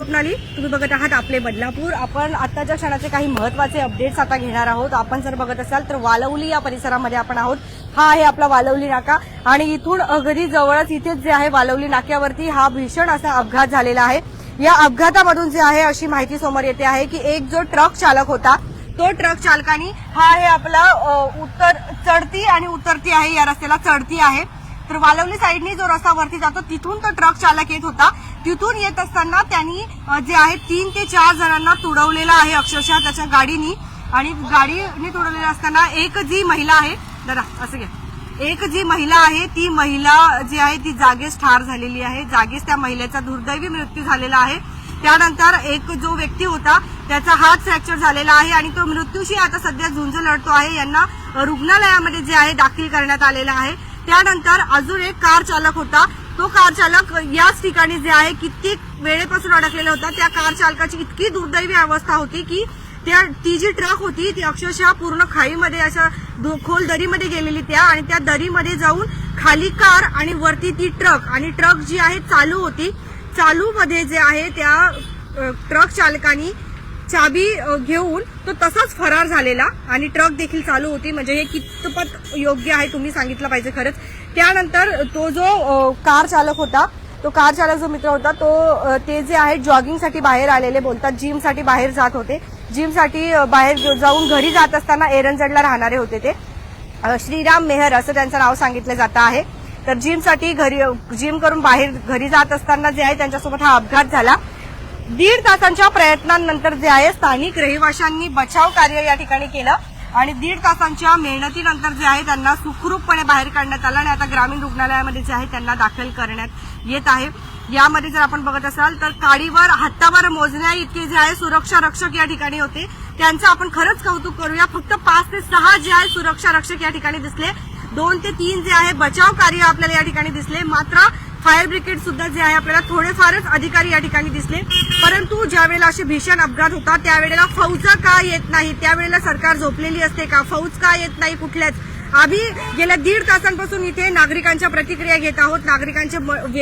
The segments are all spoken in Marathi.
स्वप्नाली तुम्ही बघत आहात आपले बदलापूर. आपण आताच्या क्षणाचे काही महत्त्वाचे अपडेट्स आता घेणार आहोत. आपण जर बघत असाल तर वालवली या परिसरामध्ये आपण आहोत. हा आहे आपला वालवली नाका. आणि इथून अगदी जवळच इथेच जे आहे वालवली नाक्यावरती हा भीषण असा अपघात झालेला आहे. या अपघातामधून जे आहे अशी माहिती समोर येते आहे की एक जो ट्रक चालक होता तो ट्रक चालकानी हा आहे आपला उत्तर चढती आणि उतरती आहे. या रस्त्याला चढती आहे. वालवली साईडनी जो रस्ता वरती जातो तिथून तो ट्रक चालक येत होता. तिथून येत असताना त्यांनी जे आहे तीन ते चार जणांना तुडवलेलं आहे अक्षरशः त्याच्या गाडीनी. आणि गाडीने तुडवलेलं असताना एक जी महिला आहे दादा असं घ्या. एक जी महिला आहे ती महिला जी आहे ती जागेच ठार झालेली आहे. जागेच त्या महिलेचा दुर्दैवी मृत्यू झालेला आहे. त्यानंतर एक जो व्यक्ती होता त्याचा हात फ्रॅक्चर झालेला आहे आणि तो मृत्यूशी आता सध्या झुंज लढतो आहे. यांना रुग्णालयामध्ये जे आहे दाखल करण्यात आलेला आहे. त्यानंतर अजून एक कार चालक होता. तो कार चालक याच ठिकाणी जे आहे कित्येक वेळेपासून अडकलेला होता. त्या कार चालकाची इतकी दुर्दैवी अवस्था होती की त्या ती जी ट्रक होती ती अक्षरशः पूर्ण खाईमध्ये अशा दो- खोल दरीमध्ये गेलेली त्या आणि त्या दरीमध्ये जाऊन खाली कार आणि वरती ती ट्रक आणि ट्रक जी आहे चालू होती. चालू मध्ये जे आहे त्या ट्रक चालकानी चाबी घेऊन तो तसाच फरार झालेला आणि ट्रक देखील चालू होती. म्हणजे हे कितपत योग्य आहे तुम्ही सांगितलं पाहिजे खरंच. त्यानंतर तो जो कार चालक होता तो कार चालक जो मित्र होता तो ते जे आहे जॉगिंगसाठी बाहेर आलेले बोलतात जिमसाठी बाहेर जात होते. जिमसाठी बाहेर जाऊन घरी जात असताना एरंजडला राहणारे होते ते. श्रीराम मेहर असं त्यांचं नाव सांगितलं जातं आहे. तर जिमसाठी घरी जिम करून बाहेर घरी जात असताना जे आहे त्यांच्यासोबत हा अपघात झाला. दीड तासांच्या प्रयत्नांनंतर जे आहे स्थानिक रहिवाशांनी बचाव कार्य या ठिकाणी केलं आणि दीड तासांच्या मेहनतीनंतर जे आहे त्यांना सुखरूपपणे बाहेर काढण्यात आलं आणि आता ग्रामीण रुग्णालयामध्ये जे आहे त्यांना दाखल करण्यात येत आहे. यामध्ये जर आपण बघत असाल तर काडीवर हातावर मोजण्या इतके जे आहे सुरक्षा रक्षक या ठिकाणी होते. त्यांचं आपण खरंच कौतुक करूया. फक्त पाच ते सहा जे आहे सुरक्षा रक्षक या ठिकाणी दिसले. दोन ते तीन जे आहे बचाव कार्य आपल्याला या ठिकाणी दिसले. मात्र फायर ब्रिगेड सुद्धा जे आहे आपल्याला थोडेफारच अधिकारी या ठिकाणी दिसले. परंतु ज्या वेळेला असे भीषण अपघात होता त्यावेळेला फौज का येत नाही? त्यावेळेला सरकार झोपलेली असते का? फौज का येत नाही कुठल्याच? आम्ही गेल्या दीड तासांपासून इथे नागरिकांच्या प्रतिक्रिया घेत आहोत. नागरिकांचे म-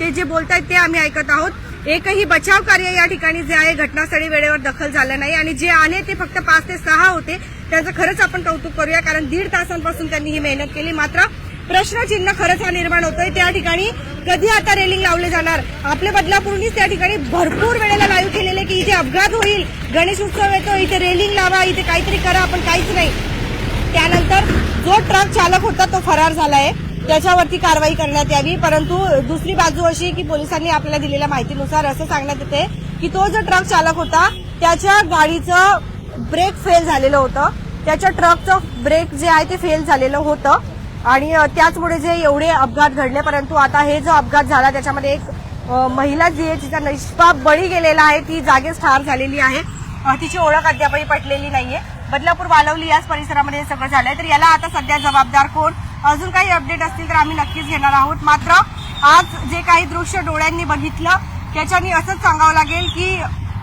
ते जे बोलतायत ते आम्ही ऐकत आहोत. एकही बचाव कार्य या ठिकाणी जे आहे घटनास्थळी वेळेवर दखल झालं नाही आणि जे आले ते फक्त पाच ते सहा होते. त्यांचं खरंच आपण कौतुक करूया कारण दीड तासांपासून त्यांनी ही मेहनत केली. मात्र प्रश्नचिन्ह खरंच हा निर्माण होतोय. त्या ठिकाणी कधी आता रेलिंग लावले जाणार? आपल्या बदलापूरनीच त्या ठिकाणी भरपूर वेळेला लाईव्ह केलेले की इथे अपघात होईल गणेश उत्सव येतो इथे रेलिंग लावा इथे काहीतरी करा आपण काहीच नाही. त्यानंतर जो ट्रक चालक होता तो फरार झालाय. त्याच्यावरती कारवाई करण्यात यावी. परंतु दुसरी बाजू अशी की पोलिसांनी आपल्याला दिलेल्या माहितीनुसार असं सांगण्यात येते की तो जो ट्रक चालक होता त्याच्या गाडीचं ब्रेक फेल झालेलं होतं. त्याच्या ट्रकचं ब्रेक जे आहे ते फेल झालेलं होतं. आणि त्याचमुळे जे एवढे अपघात घडले परंतु आता हे जो अपघात झाला त्याच्यामध्ये एक महिला जी आहे तिचा निष्पाप बळी गेलेला आहे ती जागेच ठार झालेली आहे. तिची ओळख अद्यापही पटलेली नाहीये. बदलापूर वालवली याच परिसरामध्ये हे सगळं झालंय. तर याला आता सध्या जबाबदार कोण? अजून काही अपडेट असतील तर आम्ही नक्कीच घेणार आहोत. मात्र आज जे काही दृश्य डोळ्यांनी बघितलं त्याच्यानी असंच सांगावं लागेल की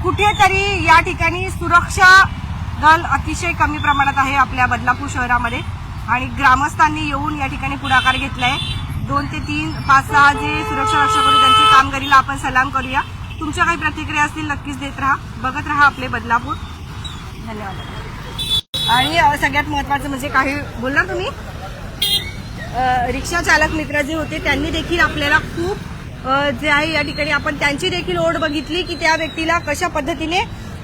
कुठेतरी या ठिकाणी सुरक्षा दल अतिशय कमी प्रमाणात आहे आपल्या बदलापूर शहरामध्ये. आणि ग्रामस्थांनी येऊन या ठिकाणी पुढाकार घेतलाय. दोन ते तीन पाच सहा जे सुरक्षा रक्षक होते त्यांच्या कामगिरीला आपण सलाम करूया. तुमच्या काही प्रतिक्रिया असतील नक्कीच देत राहा. बघत राहा आपले बदलापूर. धन्यवाद. आणि सगळ्यात महत्वाचं म्हणजे काही बोलणार तुम्ही? रिक्षा चालक मित्र जे होते त्यांनी देखील आपल्याला खूप जे आहे या ठिकाणी आपण त्यांची देखील ओढ बघितली की त्या व्यक्तीला कशा पद्धतीने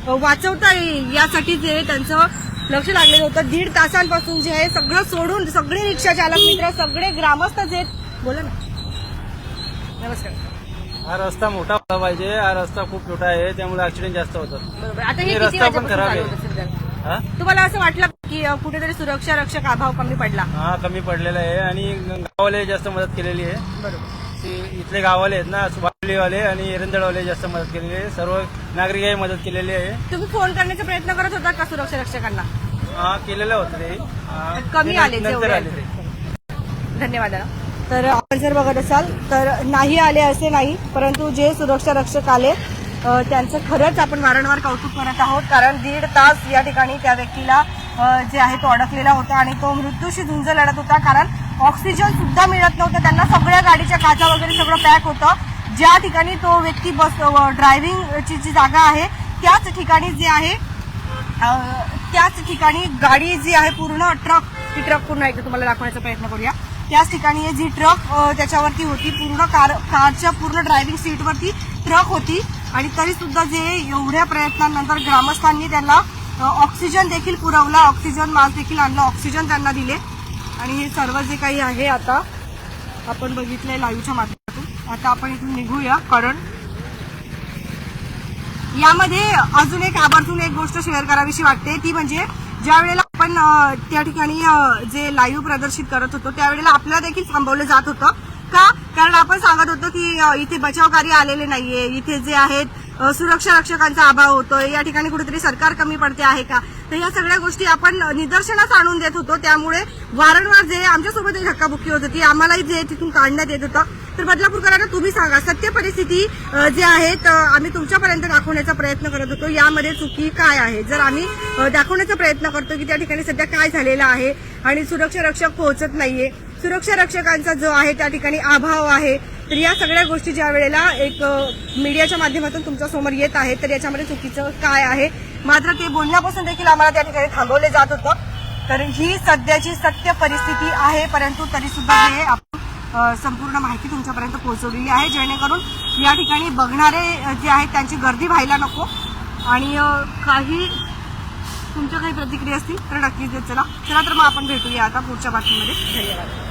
वाचवता येईल यासाठी जे त्यांचं लक्ष लागलेलं होतं. दीड तासांपासून जे आहे सगळं सोडून सगळे रिक्षा चालक मित्र सगळे ग्रामस्थ जे बोला ना. नमस्कार. हा रस्ता मोठा होता पाहिजे. हा रस्ता खूप छोटा आहे त्यामुळे ऍक्सिडेंट जास्त होतात. बरोबर. आता हे हे किती रस्ता पण खराब चालू आहे. होतं सध्या? हा? तुम्हाला असं वाटलं की अ, कुठेतरी सुरक्षा रक्षक अभाव कमी पडला? हा कमी पडलेला आहे आणि गावाले जास्त मदत केलेली आहे. बरोबर. इथले गावाले आहेत ना सुभाषवाले आणि एरंदळवाले जास्त मदत केलेली आहे. सर्व नागरिकांनी मदत केलेली आहे. तुम्ही फोन करण्याचा प्रयत्न करत होता का सुरक्षा रक्षकांना? हा केलेलं होतं ते. हा, कमी आले नंतर जेवढे. आले. ते धन्यवाद दादा. तर आपण जर बघत असाल तर नाही आले असे नाही परंतु जे सुरक्षा रक्षक आले अ, त्यांचं खरंच आपण वारंवार कौतुक करत आहोत कारण दीड तास या ठिकाणी त्या व्यक्तीला अ, जे आहे तो अडकलेला होता आणि तो मृत्यूशी झुंज लढत होता कारण ऑक्सिजन सुद्धा मिळत नव्हतं. त्यांना सगळ्या गाडीच्या काचा वगैरे सगळं पॅक होतं. ज्या ठिकाणी तो व्यक्ती बस ड्रायव्हिंगची जी जागा आहे त्याच ठिकाणी जे आहे त्याच ठिकाणी गाडी जी आहे पूर्ण ट्रक ती ट्रक पूर्ण एकदा तुम्हाला दाखवण्याचा प्रयत्न करूया. त्याच ठिकाणी जी ट्रक त्याच्यावरती होती पूर्ण कार कारच्या पूर्ण ड्रायव्हिंग सीटवरती ट्रक होती. आणि तरी सुद्धा जे एवढ्या प्रयत्नांनंतर ग्रामस्थांनी त्यांना ऑक्सिजन देखील पुरवला ऑक्सिजन मास्क देखील आणला ऑक्सिजन त्यांना दिले. आणि हे सर्व जे काही आहे आता आपण बघितलंय लाईव्हच्या माध्यमातून. आता आपण इथून निघूया. कारण यामध्ये अजून एक आवर्जून एक गोष्ट शेअर करावीशी वाटते. ती म्हणजे ज्या वेळेला आपण त्या ठिकाणी जे लाईव्ह प्रदर्शित करत होतो त्यावेळेला आपल्याला देखील थांबवलं जात होतं. का? कारण आपण सांगत होतो की इथे बचावकारी आलेले नाहीये. इथे जे आहेत सुरक्षा रक्षकांचा अभाव होतोय. या ठिकाणी कुठेतरी सरकार कमी पडते आहे का? तर या सगळ्या गोष्टी आपण निदर्शनास आणून देत होतो. त्यामुळे वारंवार जे आमच्यासोबत धक्काबुक्की होत होती आम्हालाही जे तिथून काढण्यात येत होतं. तर बदलापूरकरांना तुम्ही सांगा सत्य परिस्थिती जे आहे आम्ही तुमच्यापर्यंत दाखवण्याचा प्रयत्न करत होतो. यामध्ये चुकी काय आहे? जर आम्ही दाखवण्याचा प्रयत्न करतो की त्या ठिकाणी सध्या काय झालेलं आहे आणि सुरक्षा रक्षक पोहोचत नाहीये सुरक्षा रक्षकांचा जो आहे त्या ठिकाणी अभाव आहे तर या सगळ्या गोष्टी ज्या वेळेला एक मीडियाच्या माध्यमातून तुमच्यासमोर येत आहेत तर याच्यामध्ये चुकीचं काय आहे? मात्र ते बोलण्यापासून देखील आम्हाला त्या ठिकाणी थांबवले जात होतं. तर ही सध्याची सत्य परिस्थिती आहे परंतु तरी सुद्धा हे आपण संपूर्ण माहिती तुमच्यापर्यंत पोहोचवलेली आहे. जेणेकरून या ठिकाणी बघणारे जे आहेत त्यांची गर्दी व्हायला नको. आणि काही तुमच्या काही प्रतिक्रिया असतील तर नक्कीच देत चला. चला तर मग आपण भेटूया आता पुढच्या बातमीमध्ये. धन्यवाद.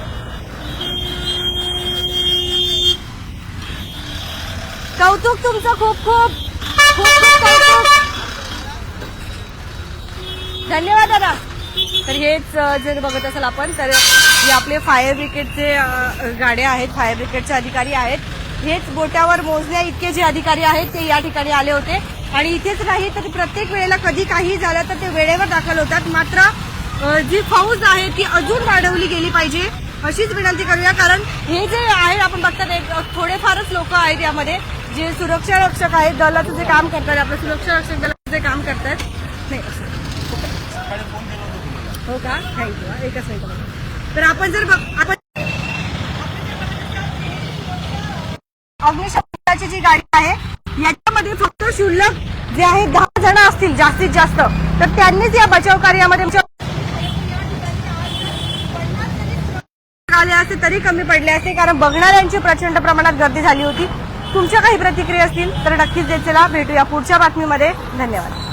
कौतुक तुमचं खूप खूप. खूप खूप कौतुक. धन्यवाद दादा. तर हेच जर बघत असाल आपण तर हे आपले फायर ब्रिगेडचे गाड्या आहेत फायर ब्रिगेडचे अधिकारी आहेत. हेच बोटावर मोजण्या इतके जे अधिकारी आहेत ते या ठिकाणी आले होते. आणि इथेच नाही तर प्रत्येक वेळेला कधी काही झालं तर ते वेळेवर दाखल होतात. मात्र जी फौज आहे ती अजून वाढवली गेली पाहिजे अशीच विनंती करूया. कारण हे जे आहे आपण बघतात एक थोडेफारच लोक आहेत यामध्ये. जे सुरक्षा रक्षक आहेत दलाचं जे काम करतात आपलं सुरक्षा रक्षक दलाचं जे काम करतात नाही. हो का? थँक्यू एकच तर आपण जर आपण अग्निशमनाची जी गाडी आहे याच्यामध्ये फक्त शुल्लक जे आहे दहा जण असतील जास्तीत जास्त. तर त्यांनीच या बचाव कार्यामध्ये आले असते तरी कमी पडले असते कारण बघणाऱ्यांची प्रचंड प्रमाणात गर्दी झाली होती. तुमच्या काही प्रतिक्रिया असतील तर नक्कीच देत चला भेटूया पुढच्या बातमीमध्ये. धन्यवाद.